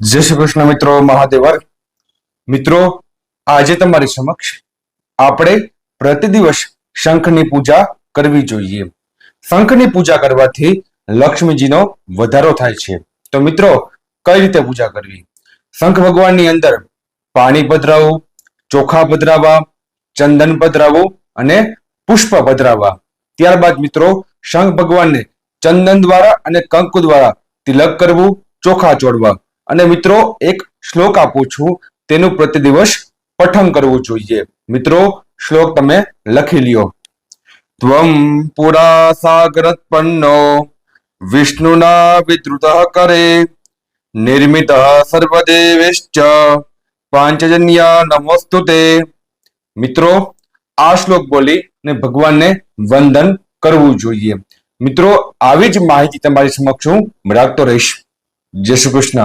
જય શ્રી કૃષ્ણ મિત્રો મહાદેવર મિત્રો, આજે તમારી સમક્ષ આપણે પ્રતિદિવસ શંખની પૂજા કરવી જોઈએ. શંખની પૂજા કરવાથી લક્ષ્મીજીનો વધારો થાય છે. તો મિત્રો, કઈ રીતે પૂજા કરવી? શંખ ભગવાનની અંદર પાણી પધરાવવું, ચોખા પધરાવવા, ચંદન પધરાવવું અને પુષ્પ પધરાવવા. ત્યારબાદ મિત્રો, શંખ ભગવાનને ચંદન દ્વારા અને કંકુ દ્વારા તિલક કરવું, ચોખા ચોડવા. અને મિત્રો, એક શ્લોક આપું છું. તેનું પ્રતિદિવસ પઠન કરવું જોઈએ. મિત્રો, શ્લોક તમે લખી લ્યો. ત્વમ પુરા સાગરત્પન્નો, વિષ્ણુના વિદ્રુત કરે, નિર્મિત સર્વદેવેશ્ચ, પાંચજન્ય નમોસ્તુ તે. મિત્રો, આ શ્લોક બોલી ને ભગવાનને વંદન કરવું જોઈએ. મિત્રો, આવી જ માહિતી તમારી સમક્ષ હું રાખતો રહીશ. જય શ્રી કૃષ્ણ.